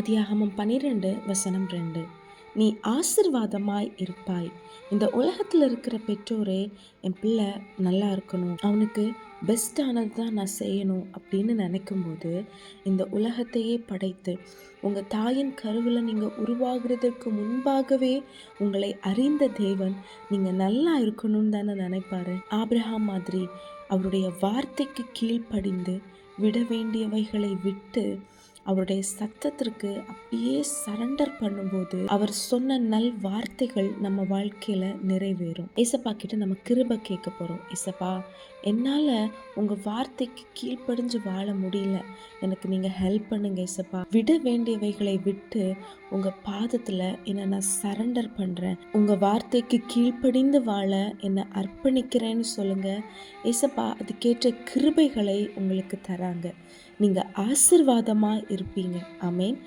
ஆதியாகமம் பன்னிரெண்டு வசனம் ரெண்டு. நீ ஆசிர்வாதமாய் இருப்பாய். இந்த உலகத்தில் இருக்கிற பெற்றோரே என் பிள்ளை நல்லா இருக்கணும். அவனுக்கு பெஸ்ட்டானது தான் நான் செய்யணும் அப்படின்னு நினைக்கும்போது இந்த உலகத்தையே படைத்து உங்கள் தாயின் கருவில் நீங்கள் உருவாகிறதுக்கு முன்பாகவே உங்களை அறிந்த தேவன் நீங்கள் நல்லா இருக்கணும்னு தானே நினைப்பாரு. ஆப்ரஹாம் மாதிரி அவருடைய வார்த்தைக்கு கீழ்ப்படிந்து விட வேண்டியவைகளை விட்டு அவருடைய சத்தத்திற்கு அப்படியே சரண்டர் பண்ணும்போது அவர் சொன்ன நல் வார்த்தைகள் நம்ம வாழ்க்கையில நிறைவேறும். ஏசப்பா கிட்ட நம்ம கிருப கேட்க போறோம். ஏசப்பா என்னால் உங்கள் வார்த்தைக்கு கீழ்ப்படிஞ்சு வாழ முடியல. எனக்கு நீங்கள் ஹெல்ப் பண்ணுங்க ஏசப்பா. விட வேண்டியவைகளை விட்டு உங்கள் பாதத்தில் என்னை நான் சரண்டர் பண்ணுறேன் உங்கள் வார்த்தைக்கு கீழ்ப்படிந்து வாழ என்னை அர்ப்பணிக்கிறேன்னு சொல்லுங்கள் ஏசப்பா அதுக்கேற்ற கிருபைகளை உங்களுக்கு தராங்க. நீங்கள் ஆசிர்வாதமாக இருப்பீங்க. அமேன்